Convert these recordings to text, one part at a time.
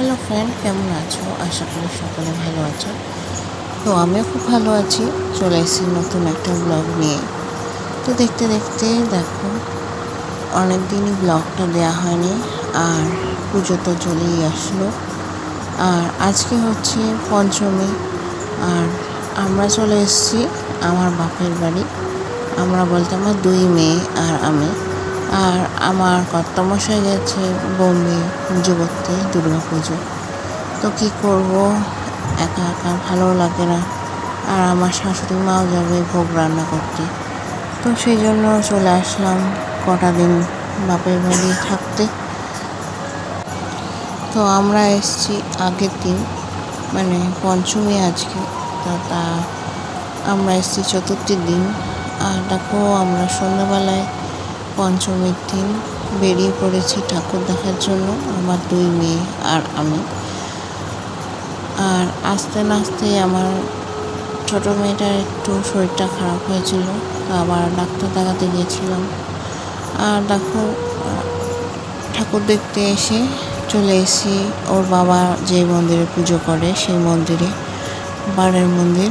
Hello friend কেমন আছো? আশা করি সকলে ভালো আছো। তো আমিও খুব ভালো আছি। চলে এসেছি নতুন একটা ব্লগ নিয়ে। তো দেখতে দেখতে দেখো অনেক দিনই ব্লগটা দেওয়া হয়নি, আর পুজো তো চলেই আসলো। আর আজকে হচ্ছে পঞ্চমী, আর আমরা চলে এসেছি আমার বাপের বাড়ি। আমরা বলতে আমার দুই মেয়ে আর আমি। আর আমার কর্তামশাই গেছে বোম্বে করতে দুর্গা পুজো। তো কী করব? একা একা ভালো লাগে না। আর আমার শাশুড়ি মাও যাবে ভোগ রান্না করতে। তো সেই জন্য চলে আসলাম কটা দিন বাপের বাড়ি থাকতে। তো আমরা এসছি আগের দিন মানে পঞ্চমী আজকে। তো তা আমরা এসছি চতুর্থীর দিন। আর দেখো আমরা সন্ধ্যাবেলায় পঞ্চমীর দিন বেরিয়ে পড়েছি ঠাকুর দেখার জন্য, আমার দুই মেয়ে আর আমি। আর আস্তে না আস্তেই আমার ছোটো মেয়েটার একটু শরীরটা খারাপ হয়েছিল আবার ডাক্তার দেখাতে গিয়েছিলাম। আর দেখো, ঠাকুর দেখতে এসে চলে এসেছি, ওর বাবা যে মন্দিরে পুজো করে সেই মন্দিরে, বারের মন্দির।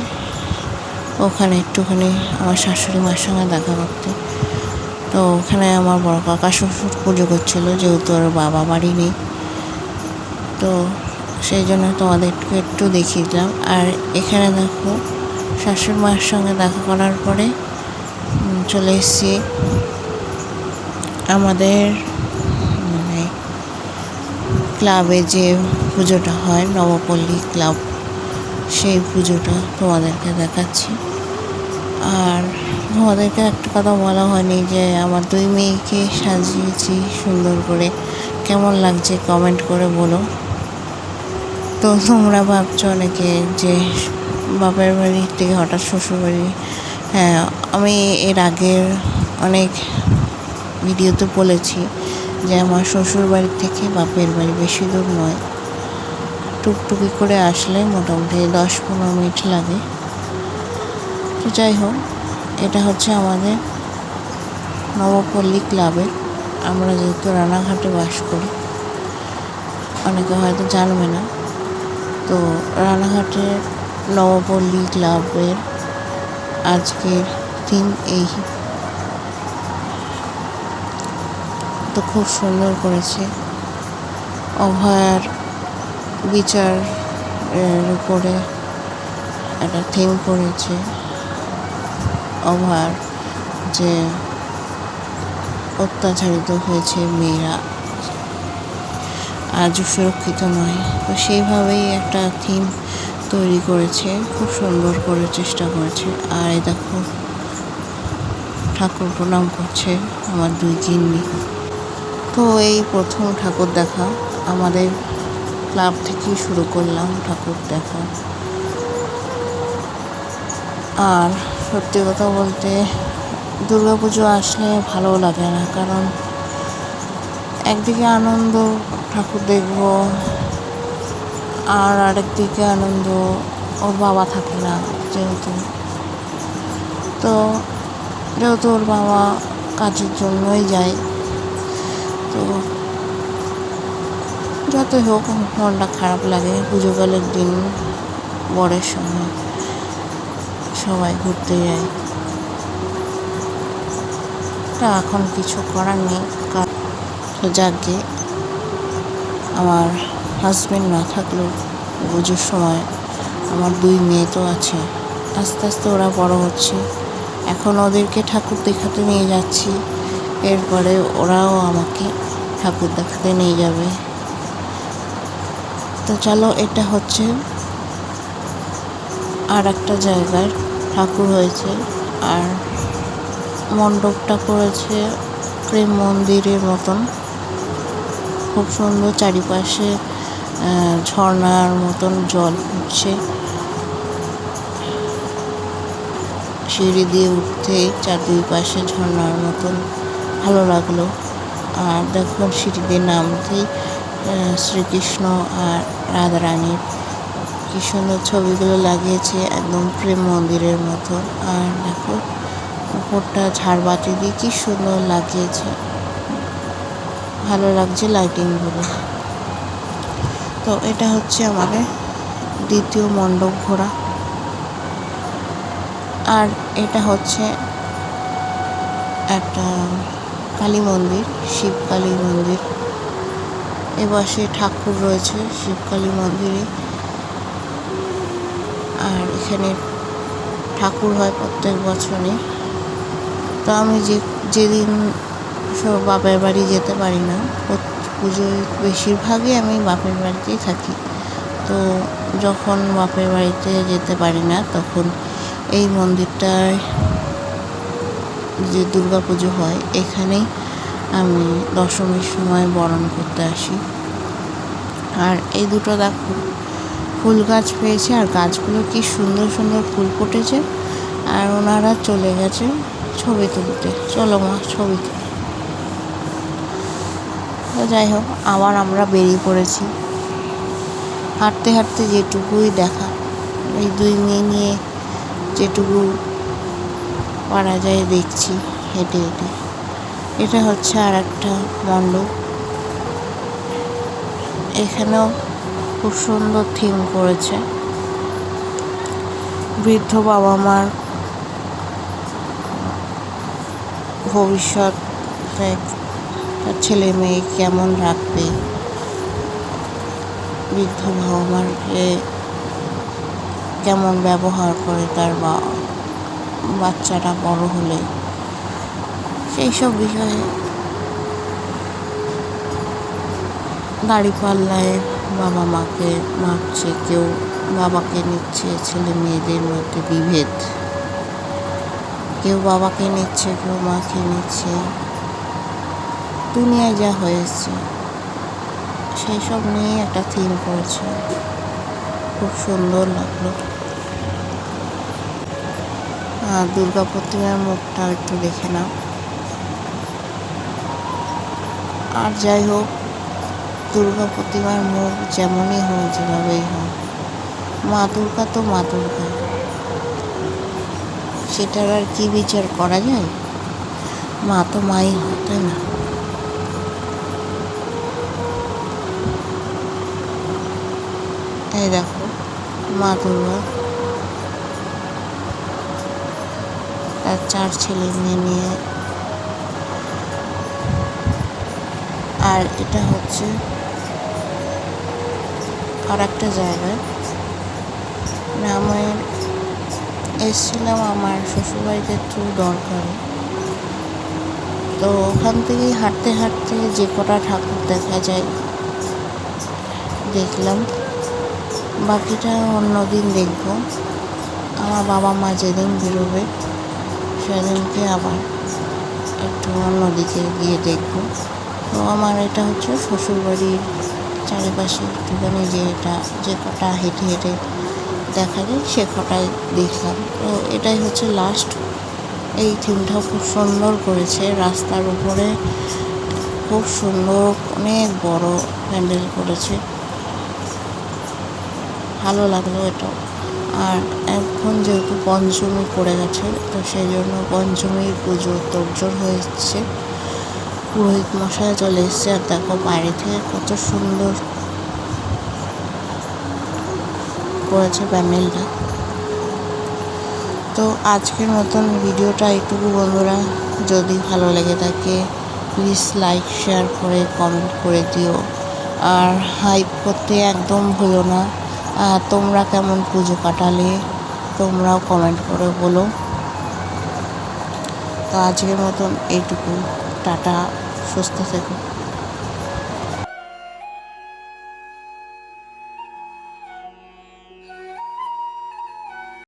ওখানে একটুখানি আমার শাশুড়ি মার সঙ্গে দেখা করতে। তো ওখানে আমার বড় কাকা শ্বশুর পুজো করছিল, যেহেতু ওর বাবা বাড়ি নেই। তো সেই জন্য তোমাদেরকে একটু দেখিয়ে দিলাম। আর এখানে দেখো, শাশুড়ি মায়ের সঙ্গে দেখা করার পরে চলে এসেছি। আমাদের মানে ক্লাবে যে পুজোটা হয়, নবপল্লী ক্লাব, সেই পুজোটা তোমাদেরকে দেখাচ্ছি। আর তোমাদেরকে একটা কথা বলা হয়নি যে আমার দুই মেয়েকে সাজিয়েছি সুন্দর করে। কেমন লাগছে কমেন্ট করে বলো। তো তোমরা ভাবছ অনেকে যে বাপের বাড়ি থেকে হঠাৎ শ্বশুর বাড়ি? হ্যাঁ আমি এর আগের অনেক ভিডিওতে বলেছি যে আমার শ্বশুর বাড়ি থেকে বাপের বাড়ি বেশি দূর নয়। টুকটুকি করে আসলে মোটামুটি দশ পনেরো মিনিট লাগে। তো যাই হোক, এটা হচ্ছে আমাদের নবপল্লী ক্লাবের আমরা যেহেতু রানাঘাটে বাস করি, অনেকে হয়তো জানবে না। তো রানাঘাটের নবপল্লী ক্লাবের আজকের দিন এই। তো খুব সুন্দর করেছে। অভয়ার বিচার এর উপরে একটা থিম করেছে। অভয়ার যে অত্যাচারিত হয়েছে মেয়েরা আজও সুরক্ষিত নয়। তো সেইভাবেই একটা থিম তৈরি করেছে, খুব সুন্দর করে চেষ্টা করেছে। আর এই দেখো, ঠাকুর প্রণাম করছে আমার দুই গিন্নি তো এই প্রথম ঠাকুর দেখা, আমাদের ক্লাব থেকেই শুরু করলাম ঠাকুর দেখা। আর সত্যি কথা বলতে দুর্গা পুজো আসলে ভালো লাগে না, কারণ একদিকে আনন্দ, ঠাকুর দেখব, আর আরেকদিকে আনন্দ ওর বাবা থাকে না যেহেতু। তো যেহেতু ওর বাবা কাজের জন্যই যায়, তো যতই হোক মনটা খারাপ লাগে পুজো পুজোকালের দিন, বরের সময়। সবাই ঘুরতে যায় তা এখন কিছু করার নেই তো যাকে আমার হাজব্যান্ড না থাকলেও পুজোর সময় আমার দুই মেয়ে তো আছে। আস্তে আস্তে ওরা বড় হচ্ছে। এখন ওদেরকে ঠাকুর দেখাতে নিয়ে যাচ্ছি। এরপরে ওরাও আমাকে ঠাকুর দেখাতে নিয়ে যাবে। তো চলো, এটা হচ্ছে আর একটা জায়গায় ঠাকুর হয়েছে আর মণ্ডপটা করেছে প্রেম মন্দিরের মতন। খুব সুন্দর চারিপাশে ঝর্ণার মতন জল উঠছে। সিঁড়ি দিয়ে উঠতে চার দুই পাশে ঝর্ণার মতন ভালো লাগল। আর দেখুন সিঁড়ি দিয়ে নামতেই শ্রীকৃষ্ণ আর রাধারানীর কী সুন্দর ছবিগুলো লাগিয়েছে একদম প্রেম মন্দিরের মতো। আর দেখো, উপরটা ঝাড়বাতি দিয়ে কি সুন্দর লাগিয়েছে। ভালো লাগছে লাইটিংগুলো তো এটা হচ্ছে আমাদের দ্বিতীয় মণ্ডপ ঘোরা। আর এটা হচ্ছে একটা কালী মন্দির, শিব কালী মন্দির। এপাশে ঠাকুর রয়েছে শিব কালী মন্দিরে। আর এখানে ঠাকুর হয় প্রত্যেক বছরই। তো আমি যে, যেদিন সব বাপের বাড়ি যেতে পারি না, পুজোয় বেশিরভাগই আমি বাপের বাড়িতেই থাকি। তো যখন বাপের বাড়িতে যেতে পারি না, তখন এই মন্দিরটায় যে দুর্গা পুজো হয়, এখানেই আমি দশমীর সময় বরণ করতে আসি। আর এই দুটো দেখো ফুল গাছ পেয়েছে আর গাছগুলো কি সুন্দর সুন্দর ফুল ফুটেছে। আর ওনারা চলে গেছে ছবি তুলতে। চলো মা, ছবি তুলি। তো যাই হোক, আবার আমরা বেরিয়ে পড়েছি। হাঁটতে হাঁটতে যেটুকুই দেখা, এই দুই মেয়ে নিয়ে যেটুকু পারা যায় দেখছি, হেঁটে হেঁটে। এটা হচ্ছে আর একটা মণ্ডপ। এখানেও খুব সুন্দর থিম করেছে। বৃদ্ধ বাবা মার ভবিষ্যৎ তার ছেলে মেয়ে কেমন রাখবে। বৃদ্ধ বাবা মারকে কেমন ব্যবহার করে তার বা, বাচ্চাটা বড় হলে। সেই সব বিষয়ে দাঁড়িপাল্লায় বাবা মাকে মারছে, কেউ বাবাকে নিচ্ছে, ছেলে মেয়েদের মধ্যে বিভেদ। কেউ বাবাকে নিচ্ছে, কেউ মাকে নিচ্ছে। দুনিয়ায় যা হয়েছে, সেই সব নিয়ে একটা থিম করেছে। খুব সুন্দর লাগল। আর দুর্গা প্রতিমার মুখটা একটু দেখে নাও। আর যাই হোক দুর্গা প্রতিমার মুখ যেমনই হোক, যেভাবেই হোক মা দুর্গা তো মা দুর্গা সেটার আর কি বিচার করা যায়? মা তো মাই হয়, তাই না? এই দেখো মা দুর্গা তার চার ছেলে মেয়ে নিয়ে আর এটা হচ্ছে আর একটা জায়গায় রামায়ণ এসেছিলাম আমার শ্বশুরবাড়িতে একটু দরকারে। তো ওখান থেকেই হাঁটতে হাঁটতে যে কটা ঠাকুর দেখা যায়, দেখলাম। বাকিটা অন্য দিন দেখব। আমার বাবা মা যেদিন বেরোবে, সেদিনকে আবার একটু অন্যদিকে গিয়ে দেখব। তো আমার এটা হচ্ছে শ্বশুরবাড়ির চারিপাশে একটুখানি যে এটা, যে কটা হেঁটে হেঁটে দেখা যায়, সে কটাই দেখলাম। তো এটাই হচ্ছে লাস্ট এই থিমটাও খুব সুন্দর করেছে। রাস্তার উপরে খুব সুন্দর, অনেক বড় প্যান্ডেল করেছে। ভালো লাগল এটাও। আর এখন যেহেতু পঞ্চমী পড়ে গেছে, তো সেই জন্য পঞ্চমীর পুজো তোড়জোড় হয়েছে। পুরোহিত মশাই চলে এসছে। আর দেখো বাইরে থেকে কত সুন্দর করেছে প্যান্ডেলটা। তো আজকের মতন ভিডিওটা এইটুকু বন্ধুরা। যদি ভালো লেগে থাকে প্লিজ লাইক শেয়ার করে কমেন্ট করে দিও। আর হাইপ করতে একদম ভুলো না। তোমরা কেমন পুজো কাটালে, তোমরাও কমেন্ট করে বলো। তো আজকের মতন এইটুকু। টাটা সুস্থ থেকো।